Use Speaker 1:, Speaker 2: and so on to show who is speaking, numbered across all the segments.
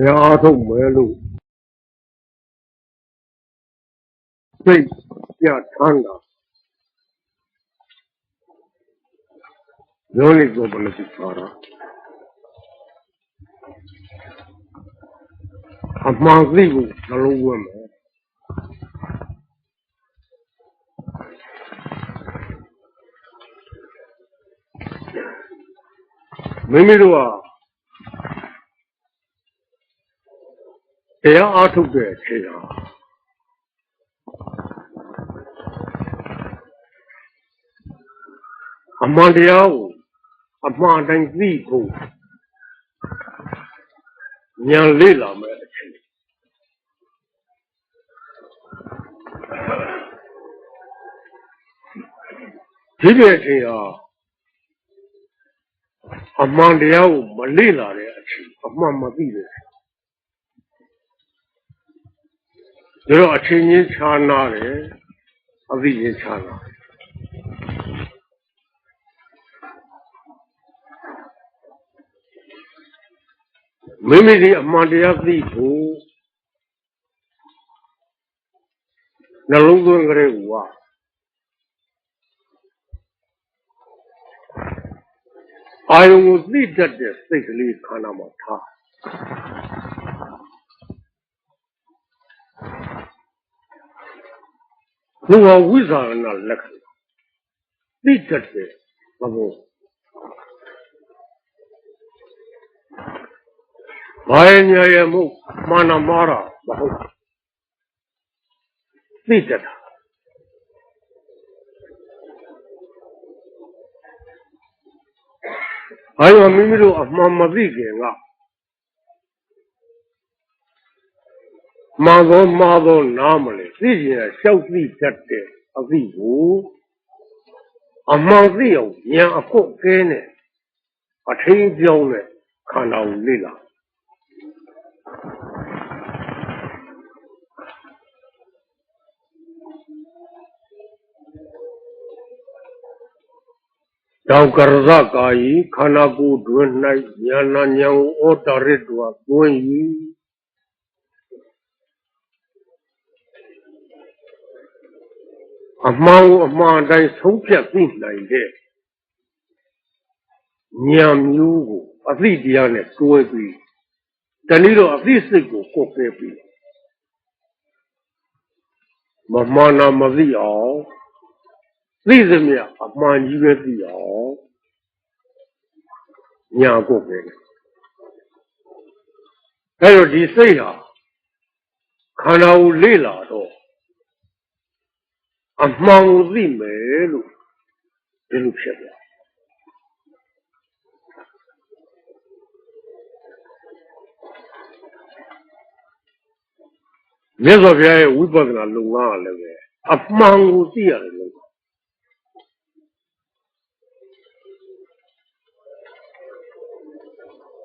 Speaker 1: တရားအားထုတ်မယ်လို့စိတ်ပြထမ်းတာယောနိကောပလတိပါရအမှန်သိကိုနှလုံးသွင်းမယ်မိမိတို့ဟာ တရားအားထုတ်တဲ့အချိန်ဟာအမှန်တရားကိုအမှန်တိုင်းသိဖို့ဉာဏ်လေ့လာမယ်အချိန်ဒီတဲ့အချိန်ဟာအမှန်တရားကိုမလေ့လာတဲ့အချိန်အမှန်မသိတဲ့အချိန် ဒါတော့အချိန်ချင်းခြားနာတယ်အသိချင်းခြားနာတယ်မိမိဒီအမှန်တရားသိဖို့နှလုံးသွင်းကြတဲ့ဟောအာယုံကိုသိတတ်တဲ့စိတ်ကလေးခန္ဓာမှာထား ဘုရားဝိဇာရဏလက္ခဏာသိတတ်တဲ့သဘောဘာယညာယမှုမာနမာရမဟုတ်သိတတ်တာဘာလို့မိမိတို့အမှန်မသိခင်က မာသောမာသောနားမလဲသိရင်ရှောက်သိတတ်တဲ့အသိကိုအမှန်သိအောင်ဉာဏ်အခွတ်ကဲနဲ့အထင်းပြောင်းနဲ့ခန္ဓာကိုလေ့လာတောင်ကရဇကာယီခန္ဓာကိုယ်တွင်၌ဉာဏဉာဏ်ကိုဩတရစ်တော်သွင်း၏ အမှန်ကိုအမှန်တိုင်းဆုံးဖြတ်သိနိုင်တဲ့ဉာဏ်မျိုးကိုအသိတရားနဲ့တွဲပြီးတနည်းတော့အသိစိတ်ကိုကိုယ်ပဲပြီးမမှန်တာမသိအောင်သိသမျှအမှန်ကြီးပဲသိအောင်ညာကိုယ်ပဲအဲတော့ဒီစိတ်ဟာခန္ဓာကိုလေ့လာတော့ အမှန်ကိုသိမယ်လို့ဒီလိုဖြစ်သွားမြတ်စွာဘုရားရဲ့ဝိပဿနာလုပ်ငန်းကလည်းပဲအမှန်ကိုသိရတယ်လို့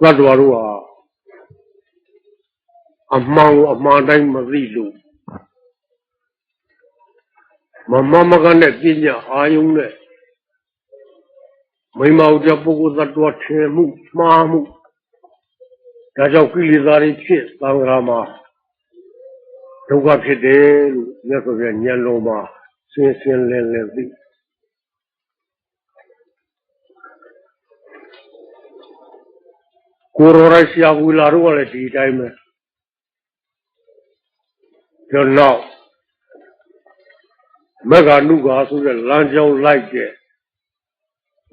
Speaker 1: သတ္တဝါတို့ဟာအမှန်ကိုအမှန်တိုင်းမသိလို့ မမမကနဲ့ပညာအာယုံနဲ့မိမောကြပုဂ္ဂိုလ်သတ္တဝါထင်မှုမှားမှုဒါကြောင့်ကိလေသာတွေဖြစ်သံဃာမှာဒုက္ခဖြစ်တယ်လို့မြတ်စွာဘုရားဉာဏ်လုံးမှာရှင်းရှင်းလင်းလင်းသိကိုရောရရှာဘူးလာတော့လည်းဒီတိုင်းပဲကျွန်တော် မက္ခဏုကာဆိုတဲ့လမ်းကြောင်းလိုက်တဲ့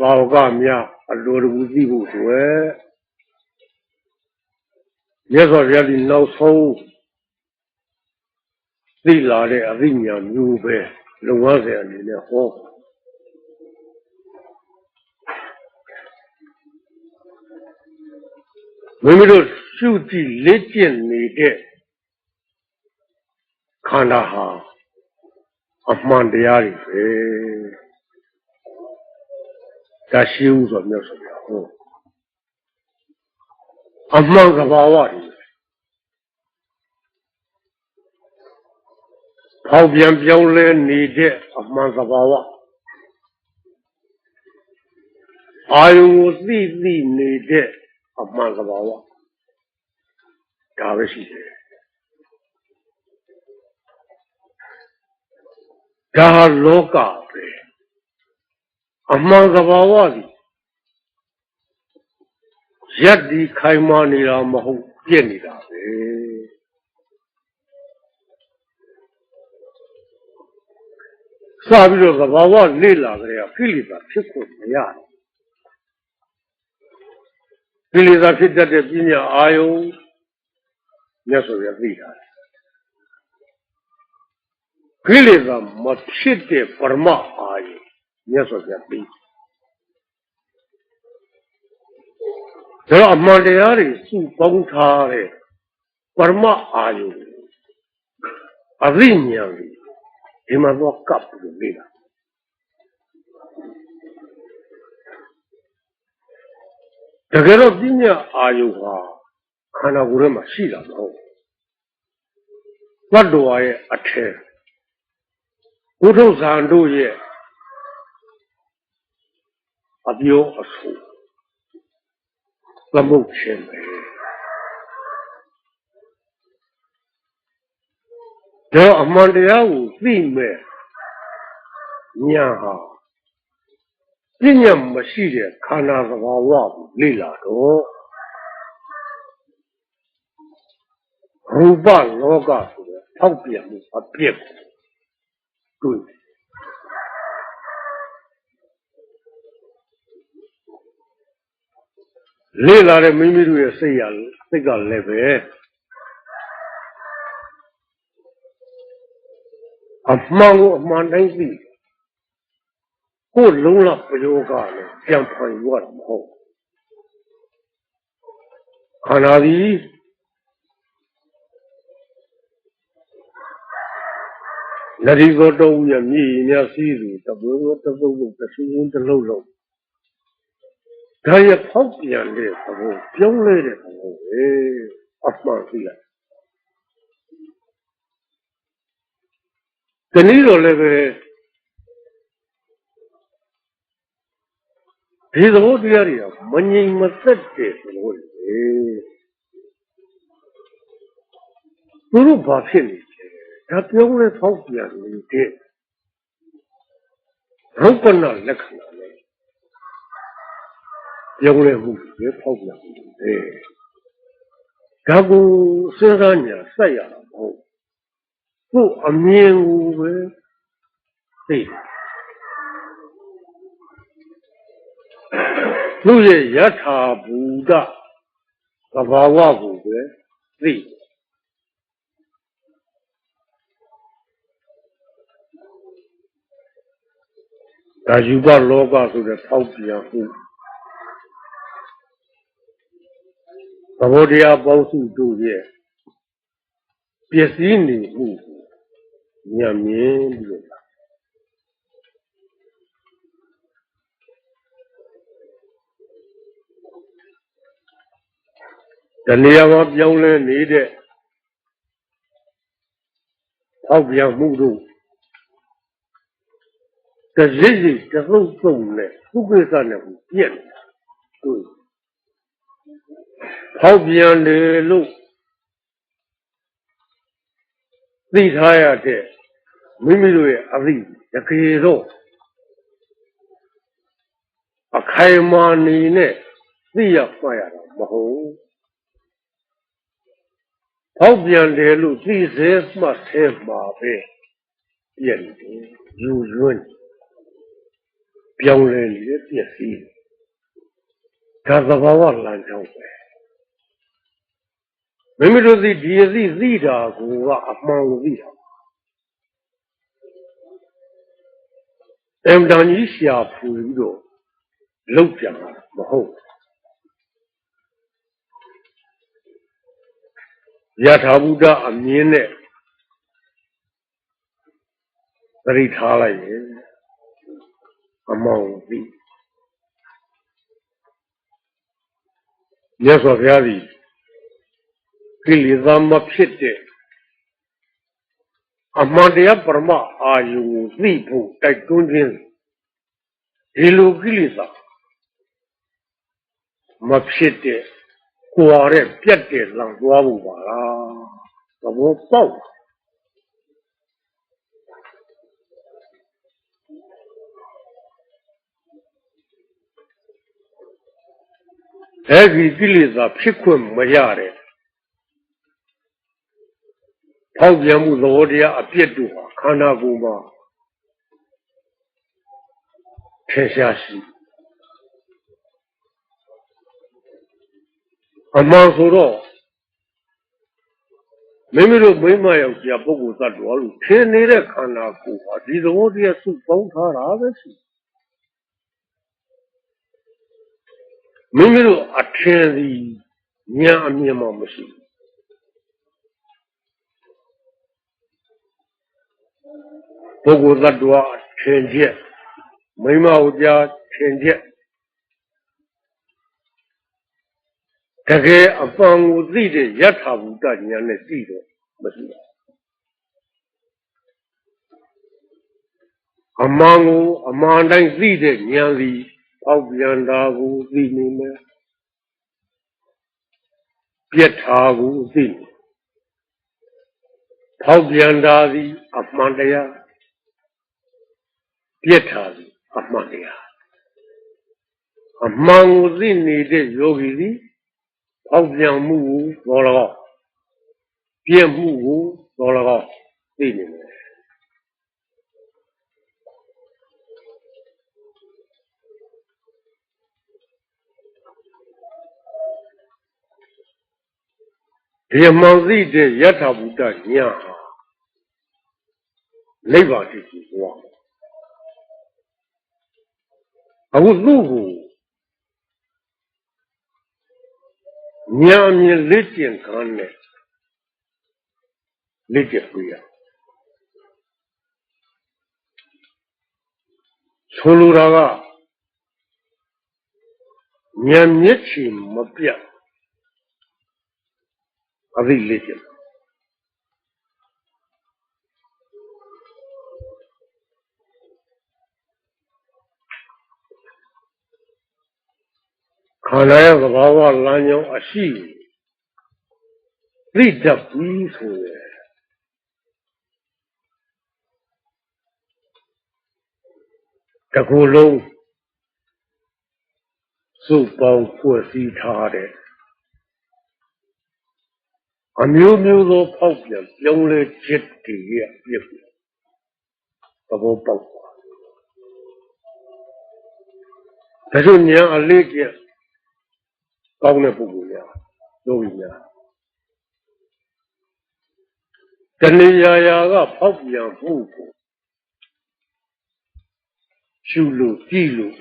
Speaker 1: ဘာဝကများအလိုတကူသိဖို့ဆိုရဲမြတ်စွာဘုရားဒီနောက်ဆုံးသိလာတဲ့အသိဉာဏ်မျိုးပဲလုံဝဆရာအနေနဲ့ဟောမိမိတို့ရှုကြည့်လေ့ကျင့်နေတဲ့ခန္ဓာဟာ အမှန်တရားတွေပဲဒါရှိဦးဆိုမြတ်စွာဘုရားဟောအမှန်ကဘာဝတွေဖောက်ပြန်ပြောင်းလဲနေတဲ့အမှန်သဘာဝအာယုံကိုသိသိနေတဲ့အမှန်သဘာဝဒါဒါပဲရှိတယ် ဒါဟာလောကပဲအမှန်သဘာဝသည်ရက်ဒီခိုင်မာနေတာမဟုတ်ပြည့်နေတာပဲစပြီးတော့သဘာဝလေ့လာကြရခိလိတာဖြစ်ခွင့်မရဘူးခိလိတာဖြစ်တတ်တဲ့ပညာအာယုံမြတ်စွာဘုရားသိတာ ခိလေသာမဖြစ်တဲ့ပရမအာယုမြတ်စွာဘုရားသိဒါတော့အမှန်တရားတွေစုပေါင်းထားတဲ့ပရမအာယုအသိဉာဏ်တွေဒီမှာတော့ကပ်ပြီးလေ့လာတကယ်တော့ပညာအာယုဟာခန္ဓာကိုယ်ထဲမှာရှိတာမဟုတ်ဘတ်တော်ရဲ့အထက် ဘုထုဇံတို့ရဲ့အပြောအဆိုသမုတ်ခြင်းပဲတော့အမှန်တရားကိုသိမဲ့ညာဟာပညာမရှိတဲ့ခန္ဓာသဘာဝကိုလေ့လာတော့ရူပလောကဆိုတဲ့ထောက်ပြန်မှုအပြည့် တွေ့လေ့လာတဲ့မိမိတို့ရဲ့စိတ်ရစိတ်ကလည်းပဲအမှန်ကိုအမှန်တိုင်းသိကိုယ်လုံးလပယောကလည်းပြန်ဖွင့်ရတာမဟုတ်ခန္ဓာသည် နရီသောတော်ရမြည်မြစီးသူတဘုံတပုတ်တဆူးတလုံးလုံးဒါရဖောက်ပြန်တဲ့သဘောပြုံးလဲတဲ့သဘောပဲအမှန်သိလိုက်တနည်းတော့လည်းပဲဒီသဘောတရားတွေကမငြိမ်မသက်တဲ့သဘောတွေသူတို့ဘာဖြစ်နေလဲ ဒါပြုံးလဲဖောက်ပြန်နေတဲ့ရုပ်ကနာလက္ခဏာနဲ့ပြုံးလဲမှုပဲဖောက်ပြန်နေတယ်ဒါကိုစဉ်းစားညာစိုက်ရတာမဟုတ်ကိုယ်အမြင်ကိုပဲသိတယ်သူ့ရဲ့ယထာဘူတသဘာဝကိုပဲသိ ဒါယူပလောကဆိုတဲ့ဖောက်ပြန်မှုသဘောတရားပေါင်းစုတို့ရဲ့ပျက်စီးနေမှုညံမြင်ပြီးတော့တနေရာမှာပြောင်းလဲနေတဲ့ထောက်ပြန်မှုတို့ တရစ်ရစ်တသုတ်သုံးနဲ့ဥပ္ပစ္စနဲ့ကိုပြက်နေတာတွေ့ထောက်ပြန်တယ်လို့သိထားရတဲ့မိမိတို့ရဲ့အသိတကယ်တော့အခိုင်အမာနေနဲ့သိရမှတ်ရတာမဟုတ်ဟောက်ပြန်တယ်လို့သိစေမှတ်သေးမှာပဲပြည့်တယ်ယူရွန်း ပြောင်းလဲလေပြည့်စည်ဒါသဘာဝလမ်းကြောင်းပဲမိမိတို့သိဒီအသိသိတာကိုကအမှန်ကိုသိတာအမ်တန်ကြီးရှာဖူပြီးတော့လောက်ပြန်တာမဟုတ်ယထာဘုဒ္ဓအမြင်နဲ့သတိထားလိုက်ရင်အ မောင်ပြီမြတ်စွာဘုရားသည်ကိလေသာမဖြစ်တဲ့အမှန်တရားပရမအာယုကိုသိဖို့တိုက်တွန်းခြင်းဒီလိုကိလေသာမဖြစ်တဲ့ကွာတဲ့ပြတ်တဲ့လမ်းသွားဖို့ပါလားသဘောပေါက် အဲ့ဒီကိလေသာဖြစ်ခွင့်မရတဲ့ထောက်ပြန်မှုသဘောတရားအပြစ်တို့ဟာခန္ဓာကိုယ်မှာထင်ရှားရှိအမှန်ဆိုတော့မိမိတို့မိမယောက်ျားပုဂ္ဂိုလ်သတ္တဝါလို့ထင်နေတဲ့ခန္ဓာကိုယ်ဟာဒီသဘောတရားစုပေါင်းထားတာပဲရှိ မိမိတို့အထင်စီဉာဏ်အမြင်မှမရှိဘူးပုဂ္ဂိုလ်သတ္တဝါထင်ချက်မိမယောက်ျားထင်ချက်တကယ်အပံကိုသိတဲ့ယထာဘူတဉာဏ်နဲ့သိတော့မရှိဘူးအမှန်ကိုအမှန်တိုင်းသိတဲ့ဉာဏ်စီ ပေါက်ပြန်တာကိုသိနေမယ်ပြက်တာကိုသိနေပေါက်ပြန်တာစီအမှန်တရားပြက်တာစီအမှန်တရားအမှန်ကိုသိနေတဲ့ယောဂီစီပေါက်ပြန်မှုကိုတော်တော်ပြည့်မှုကိုတော်တော်သိနေတယ် ဒီမှန်သိတဲ့ယထာဘုဒ္ဓညာဟာနိဗ္ဗာန်တည်ကြွားအခုသူ့ကိုညာမြင်လက်ကျင်ခံနဲ့လက်ကျပြရဆိုလိုတာကဉာဏ်မျက်ခြေမပြတ် အသိလက်ကျင်ခန္ဓာရဲ့သဘာဝလမ်းကြောင်းအရှိသိတတ်ပြီဆိုရယ်တကူလုံးစုပေါင်းဖွဲ့စည်းထားတဲ့ အမျိုးမျိုးသောဖောက်ပြန်ပြောင်းလဲချက်တွေရဲ့အပြစ်ကိုသဘောပေါက်ပါဒါဆိုဉာဏ်အလေးကျကောင်းတဲ့ပုဂ္ဂိုလ်များတို့ပြီများတဏှာရာကဖောက်ပြန်မှုကိုရှုလို့ကြည့်လို့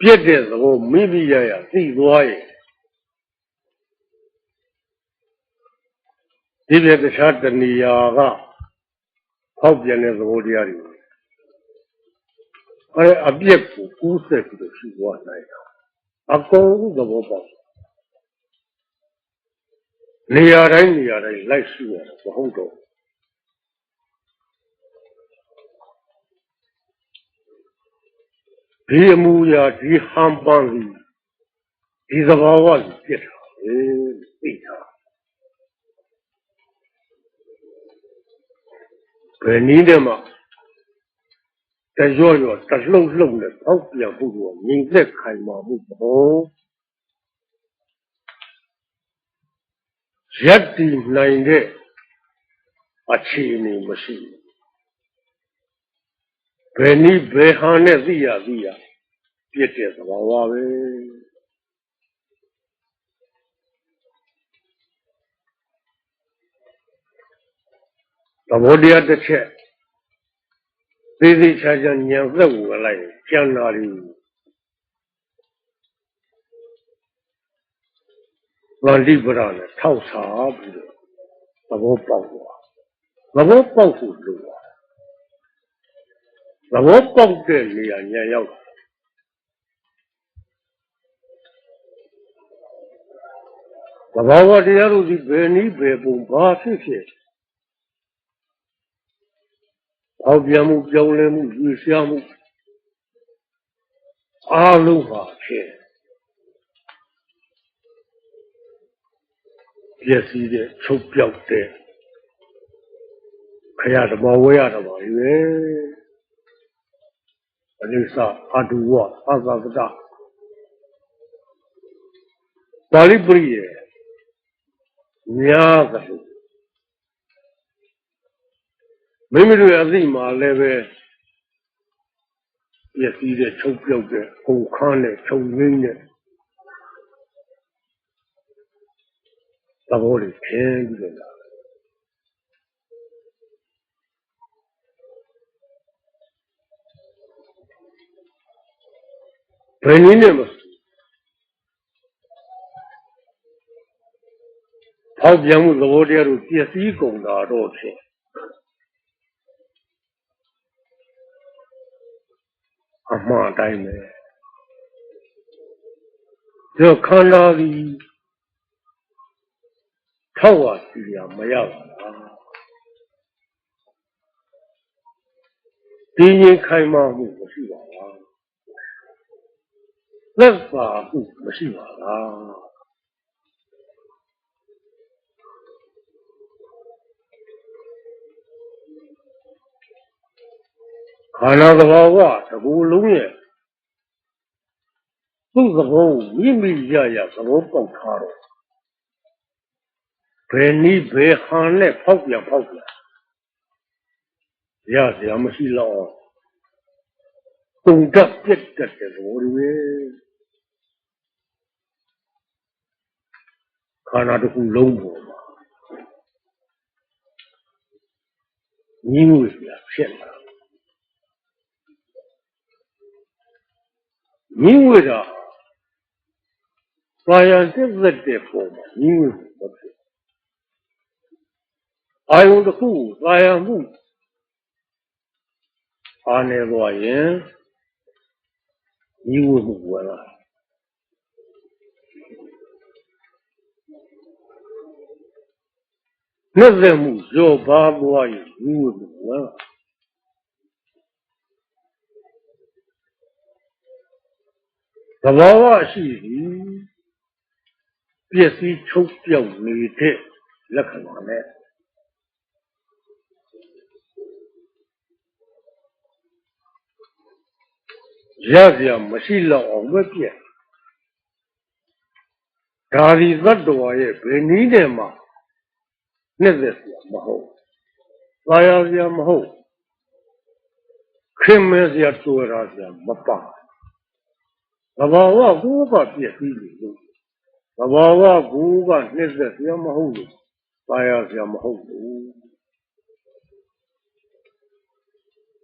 Speaker 1: ပြည့်တဲ့သဘောမိမိရရသိသွားရဲ့ ဒီပြတခြားတဏှာကဖောက်ပြန်တဲ့သဘောတရားတွေအဲအပြစ်ကိုကူးဆက်ပြီးတော့ရှိသွားနိုင်တာအကုန်သဘောပေါက်နေရာတိုင်းနေရာတိုင်းလိုက်ရှိရတာမဟုတ်တော့ဒီအမှုရာဒီဟန်ပန်းစီဒီသဘာဝကြီးပြစ်တာအေးသိတာ ဘယ်နည်းနဲ့မှတရော့ရော့တလှုပ်လှုပ်နဲ့ပေါက်ပြန်ဖို့ကငြိမ်သက်ခိုင်မာမှုဘောရက်တည်နိုင်တဲ့အခြေအနေမရှိဘယ်နည်းဘယ်ဟာနဲ့သိရသိရပြည့်တဲ့သဘာဝပဲ သဘောတရားတစ်ချက်သေးသေးချာချာညံသက်ဝင်လိုက်ကျန်တာတွေဗန္တိပရနဲ့ထောက်စားပြီးတော့သဘောပေါက်သွားသဘောပေါက်ဖို့လိုတာသဘောပေါက်တဲ့နေရာညံရောက်တာသဘာဝတရားတို့ဒီဘယ်နည်းဘယ်ပုံဘာဖြစ်ဖြစ် ။အောင်ပြန်မှုပြောင်းလဲမှုရွေ့ရှားမှုအားလုံးဟာဖြင့်ပျက်စီးတဲ့ချုပ်ပြောက်တဲ့ခရဓမ္မဝဲရတာပါပဲ။အနိစ္စအတုဝအသသတပါဠိပရိယေများသလို မိမိတို့ရဲ့အသိမှလည်းပဲပျက်စီးတဲ့ချုပ်ပြုတ်တဲ့ကုန်ခန်းတဲ့ချုပ်ငင်းတဲ့သဘောတွေခင်းပြီးတော့လာဘယ်နည်းနဲ့မဖောက်ပြန်မှုသဘောတရားတို့ပျက်စီးကုန်တာတော့ဖြင့် အမှားတိုင်းပဲဒီခန္ဓာကြီးထောက်ဝစီရမရပါလားဒီရင်ခိုင်မာမှုမရှိပါလားသက်သာမှုမရှိပါလား ခန္ဓာသဘာဝတကူလုံးရဲ့သူ့သဘောမိမိရရသဘောပေါက်ထားတော့ဘယ်နည်းဘယ်ဟန်နဲ့ဖောက်ပြန်ဖောက်ပြန်ရစရာမရှိတော့တုန်တက်ပြက်တက်တဲ့သဘောတွေခန္ဓာတစ်ခုလုံးပေါ်မှာညီမှုစရာဖြစ်လာ ညီငွေတာဘာယာတက်သက်တဲ့ပုံမှာညီငွေမဖြစ်အာယုန်တစ်ခုသာယာမှုအားနေသွားရင်ညီငွေမှုဝင်လာနှစ်သက်မှုရောပါသွားရင်ညီငွေမှုဝင်လာ သဘာဝရှိသည်ပျက်စီးချုပ်ပြောက်နေတဲ့လက္ခဏာနဲ့ရစရာမရှိတော့အောင်ပဲပြက်ဒါဒီသတ္တဝါရဲ့ဘယ်နည်းနဲ့မှနှစ်သက်စရာမဟုတ်သာယာစရာမဟုတ်ခင်မဲစရာတွေ့ရစရာမပါ သဘာဝကိုယ်ကပြည့်စည်လို့သဘာဝကိုယ်ကနှိမ့်သက်စရာမဟုတ်လို့ပါရစရာမဟုတ်ဘူး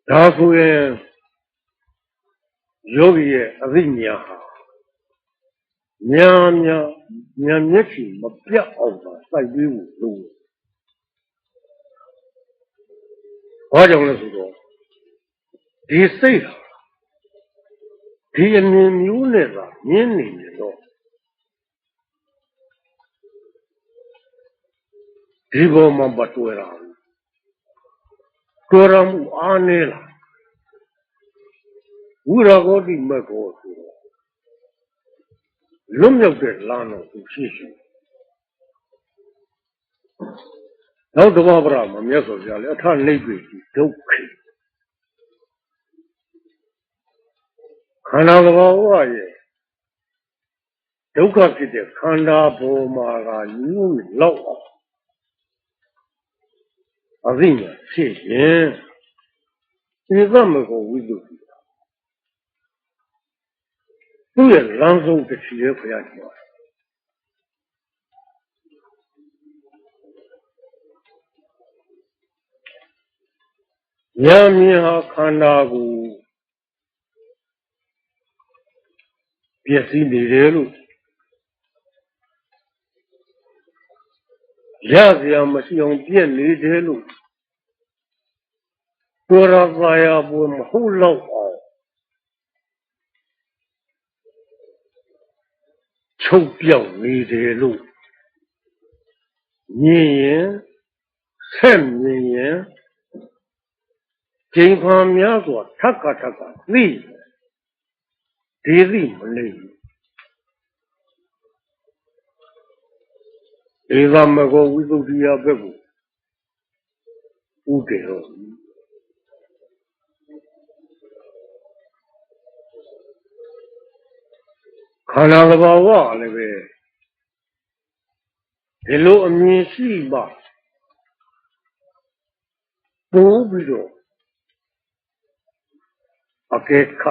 Speaker 1: ဒါဆိုရင်ယောဂီရဲ့အသိဉာဏ်ဟာညာညာညာမျက်ခြေမပြတ်အောင်သာစိုက်ပြီးလို့လို့ဘာကြောင့်လဲဆိုတော့ဒီစိတ်ဟာ ဒီအမြင်မျိုးနဲ့သာမြင်နေရတော့ဒီဘောမှာမတွေ့ရဘူးတွေ့ရမှုအားနေလားဝိရာဂောတိမက်ကောဆိုတော့လွတ်မြောက်တဲ့လမ်းတော်သူရှိရှိနောက်တဘာပရမှာမြတ်စွာဘုရားလည်းအထနှိပ်ပြီဒုက္ခ ခန္ဓာသဘာဝရဲ့ဒုက္ခဖြစ်တဲ့ခန္ဓာပေါ်မှာကညှို့လောက်အောင်အသိဉာဏ်ဖြစ်ရင်ဒီသမကောဝိသုဒ္ဓိသူ့ရဲ့လမ်းဆုံးတစ်ချီရဲ့ဘုရားကြီးပါဉာဏ်မြင်ဟာခန္ဓာကို ပျက်စီးနေတယ်လို့ရစရာမရှိအောင်ပြက်နေတယ်လို့တော်ရပါရပေါ်မဟုတ်တော့အောင်ချုပ်ပြောက်နေတယ်လို့မြင်ရင်ဆက်မြင်ရင်ကျိန်ဖန်များစွာထက်ကထက်ကသိ ဒီသိမလိမ့်ဧသမဂောဝိသုဒ္ဓိယဘက်ကိုဥတည်တော့ခန္ဓာသဘာဝလည်းပဲဒီလိုအမြင်ရှိမှပို့ပြီးတော့အကဲခ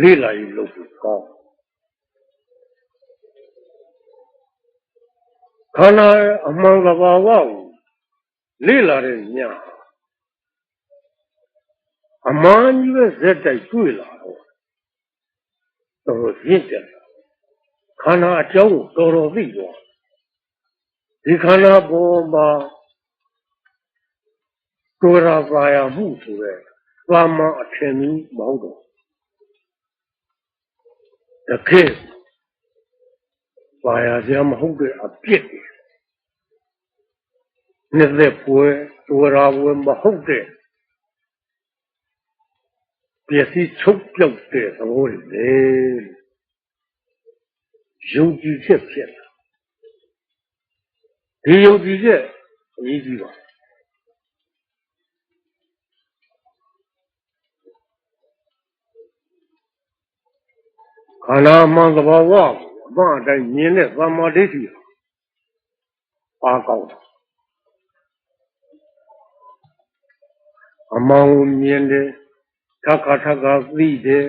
Speaker 1: လေးလာရေးလုပ်ပြီးကောင်းခန္ဓာအမှန်သဘာဝကိုလေးလာတဲ့ညာအမှန်ကြီးပဲဇက်တိုက်တွေ့လာတော့တော်ရင့်တယ်ခန္ဓာအကြောင်းကိုတော်တော်သိသွားဒီခန္ဓာပေါ်မှာကိုယ်ရာပါရမှုဆိုတဲ့သာမန်အထင်ကြီးမဟုတ်တော့ တခေတ်ပါရစရာမဟုတ်တဲ့အပြစ်တွေနှစ်သက်ပွဲကိုယ်ရာပွဲမဟုတ်တဲ့ပျက်စီးချုပ်ပြောက်တဲ့သဘောတွေလေယုံကြည်ချက်ဖြစ်လာဒီယုံကြည်ချက်အရေးကြီးပါ ခန္ဓာမှန်သဘာဝကိုအမှန်အတိုင်းမြင်တဲ့သမာဓိဋ္ဌိပါကောင်းတာအမှန်ကိုမြင်တယ်ထပ်ခါထပ်ခါသိတယ်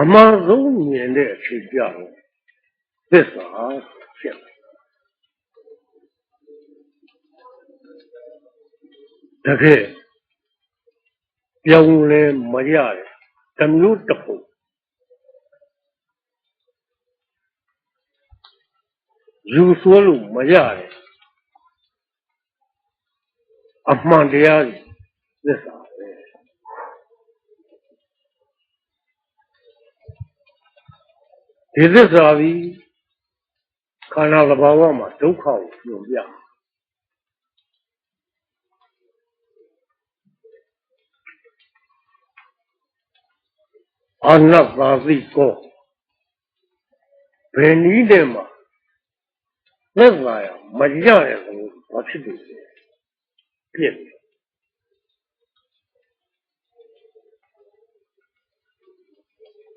Speaker 1: အမှန်ဆုံးမြင်တဲ့အချိန်ကြတော့သစ္စာဖြစ်တယ်တကယ်ပြောင်းလဲမရတယ် တမျိုးတစ်ပုံယူဆိုးလို့မရတယ်အမှန်တရားကြီးသစ္စာပဲဒီသစ္စာကြီးခန္ဓာသဘာဝမှာဒုက္ခကိုညွှန်ပြ အနတ္တာသိကောဘယ်နည်းနဲ့မှသက်သာရမရတဲ့သဘောဘာဖြစ်လို့လဲပြည့်တယ်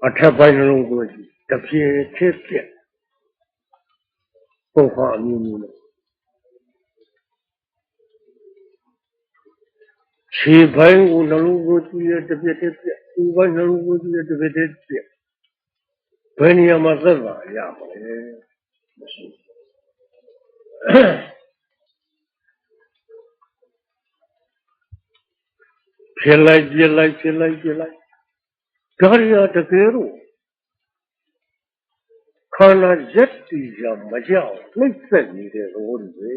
Speaker 1: အထက်ပိုင်းနှလုံးကိုကြည့်တဖြည်းဖြည်းပြည့်ပုံခါအမျိုးမျိုးနဲ့ခြေပိုင်းကိုနှလုံးကိုကြည့်ရတပြည့်တည်းပြည့် ဒီပိုင်းနှလုံးကိုကြည့်ရတပြည့်တည်းပြည့်ဘယ်နေရာမှာသက်သာရမလဲမရှိဖြစ်လိုက်ပြလိုက်ဖြစ်လိုက်ပြလိုက်ဒါရီယာတကယ်တော့ခန္ဓာရက်တည်ရမကြောက်နှိမ့်ဆက်နေတဲ့သဘောတွေ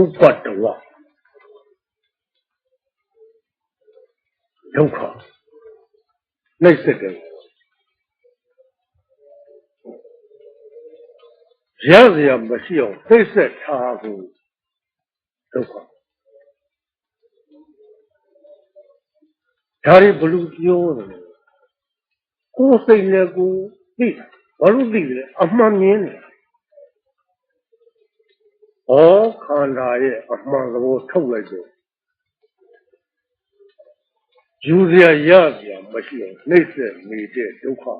Speaker 1: ဥပတ္တဝဒုက္ခနှိမ့်ဆက်တယ်ရစရာမရှိအောင်သိဆက်ထားဖို့ဒုက္ခဒါရီဘလူပြောတယ်ကိုယ်စိတ်နဲ့ကိုယ်သိတာဘာလို့သိလဲအမှန်မြင်တယ် ဩခန္ဓာရဲ့အမှန်သဘောထုတ်လိုက်တယ်ယူစရာရစရာမရှိအောင်နှိမ့်ဆက်နေတဲ့ဒုက္ခပါ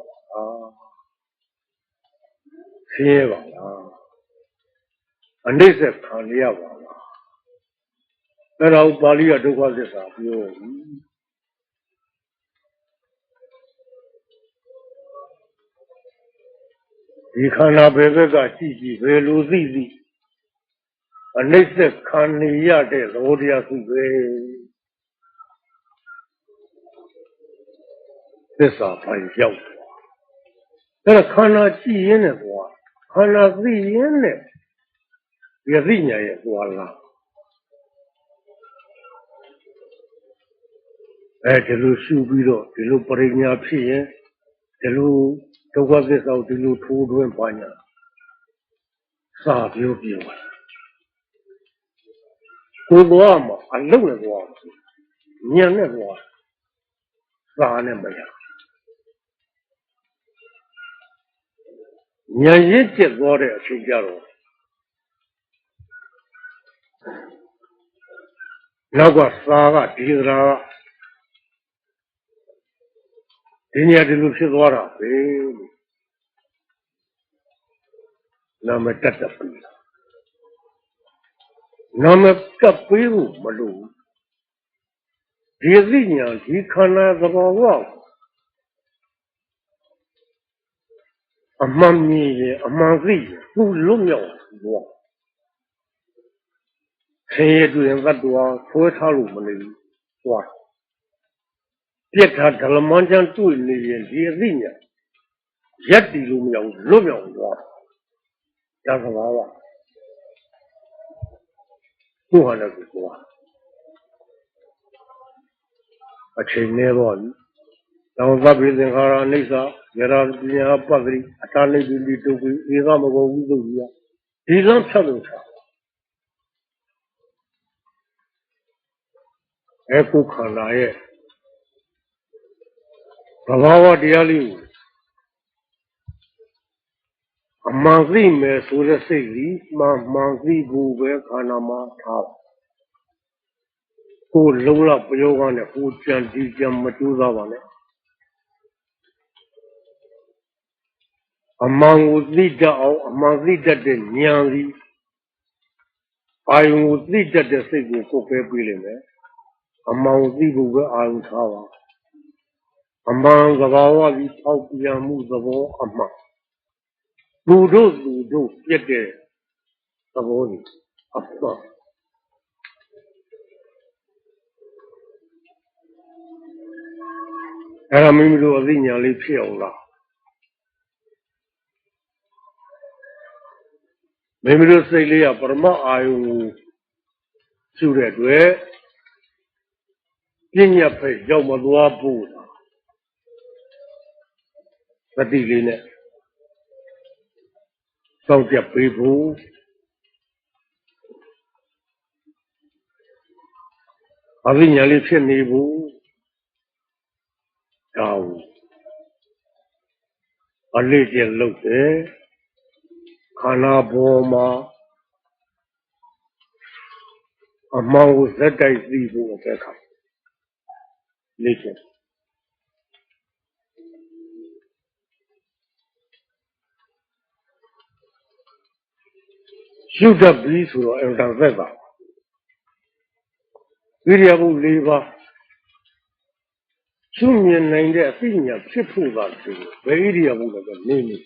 Speaker 1: ဆင်းရဲပါလားအနှိမ့်ဆက်ခံရပါလားအဲ့ဒါကိုပါဠိကဒုက္ခသစ္စာပြောဒီခန္ဓာဘယ်ဘက်ကရှိရှိဘယ်လိုသိသိ အနှိမ့်ဆက်ခံရတဲ့သဘောတရားစုပဲသစ္စာပိုင်ရောက်တယ်အဲ့ဒါခန္ဓာကြည့်ရင်းနဲ့ကွာခန္ဓာသိရင်းနဲ့ဒီအသိညာရဲ့ကွာလားအဲဒီလိုရှုပြီးတော့ဒီလိုပရိညာဖြစ်ရင်ဒီလိုဒုက္ခသစ္စာကိုဒီလိုထိုးထွင်းပါညာစာပြောပြောပါ ကိုယ်ဘဝမှာအလုံးနဲ့ဘဝညံနဲ့ဘဝသာနဲ့မရဉာဏ်ရင့်ကျက်သွားတဲ့အချိန်ကြတော့နောက်ကသာကဒီသရာကဒီနေရာဒီလိုဖြစ်သွားတာပဲလို့နာမတတ်တတ်ပြီ နာမကပ်ပေးဖို့မလို့ဒီအသိဉာဏ်ဒီခန္ဓာသဘောဝအမှန်မြင်ရင်အမှန်သိရင်သူလွတ်မြောက်သွားခင်ရတူရင်သတ္တဝါဆွဲထားလို့မနေဘူးသွားပြက်ထားဓလမန်းချမ်းတွေ့နေရင်ဒီအသိဉာဏ်ရက်တည်လို့မရဘူးလွတ်မြောက်သွားဒါသဘာဝ သူ့ဟာလည်းကိုသွားအချိန်နဲ့တော့။သောသဗ္ဗေသင်္ခါရအိဋ္ဌယရာပညာပတ္တိအတာလိပိတုပိဧကမဘောဝိသုဒ္ဓိယဒီလမ်းဖြတ်လို့ထားအဲကုခန္ဓာရဲ့ဘဘာဝတရားလေးကို အမှန်သိမယ်ဆိုတဲ့စိတ်ကြီးမှန်မှန်သိဖို့ပဲခန္ဓာမှာထားကိုယ်လုံးလပယောဂနဲ့ကိုယ်ကြံဒီကြံမကြိုးစားပါနဲ့အမှန်ကိုသိတတ်အောင်အမှန်သိတတ်တဲ့ဉာဏ်စီအာယုံကိုသိတတ်တဲ့စိတ်ကိုကိုယ်ပဲပြီးလိမ့်မယ်အမှန်ကိုသိဖို့ပဲအာယုံထားပါအမှန်သဘာဝကြီးပေါက်ပြန်မှုသဘောအမှန် လူတို့လူတို့ပြည့်တဲ့သဘောကြီးအမှန်အဲ့ဒါမိမိတို့အသိဉာဏ်လေးဖြစ်အောင်လားမိမိတို့စိတ်လေးကပရမအာယုံကိုရှုတဲ့အတွက်ပြဉ္ညာဖိတ်ရောက်မသွားဘူးလားသတိလေးနဲ့ စောင့်ကြပေးဖို့အသိဉာဏ်လေးဖြစ်နေဖို့ဒါကိုအလေးကျလုပ်တယ်ခန္ဓာပေါ်မှာအမောင်ကိုဇက်တိုက်သိဖို့အကဲခါလေ့ကျ င့်ရှုတတ်ပြီဆိုတော့အင်တာသက်ပါဝိရိယဘု၄ပါးရှုမြင်နိုင်တဲ့အသိဉာဏ်ဖြစ်ဖို့သာဆိုဘယ်ဣရိယာပုလည်းပဲနေနေ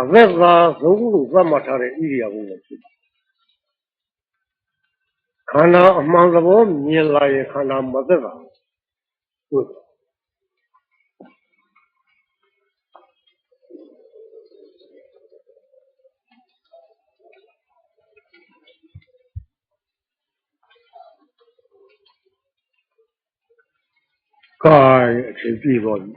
Speaker 1: အသက်သာသုံးခုသတ်မှတ်ထားတဲ့ဣရိယာပုလည်းဖြစ်ခန္ဓာအမှန်သဘောမြင်လာရင်ခန္ဓာမသက်တာဟုတ် ကာယအချိန်ပြည့်သွားပြီ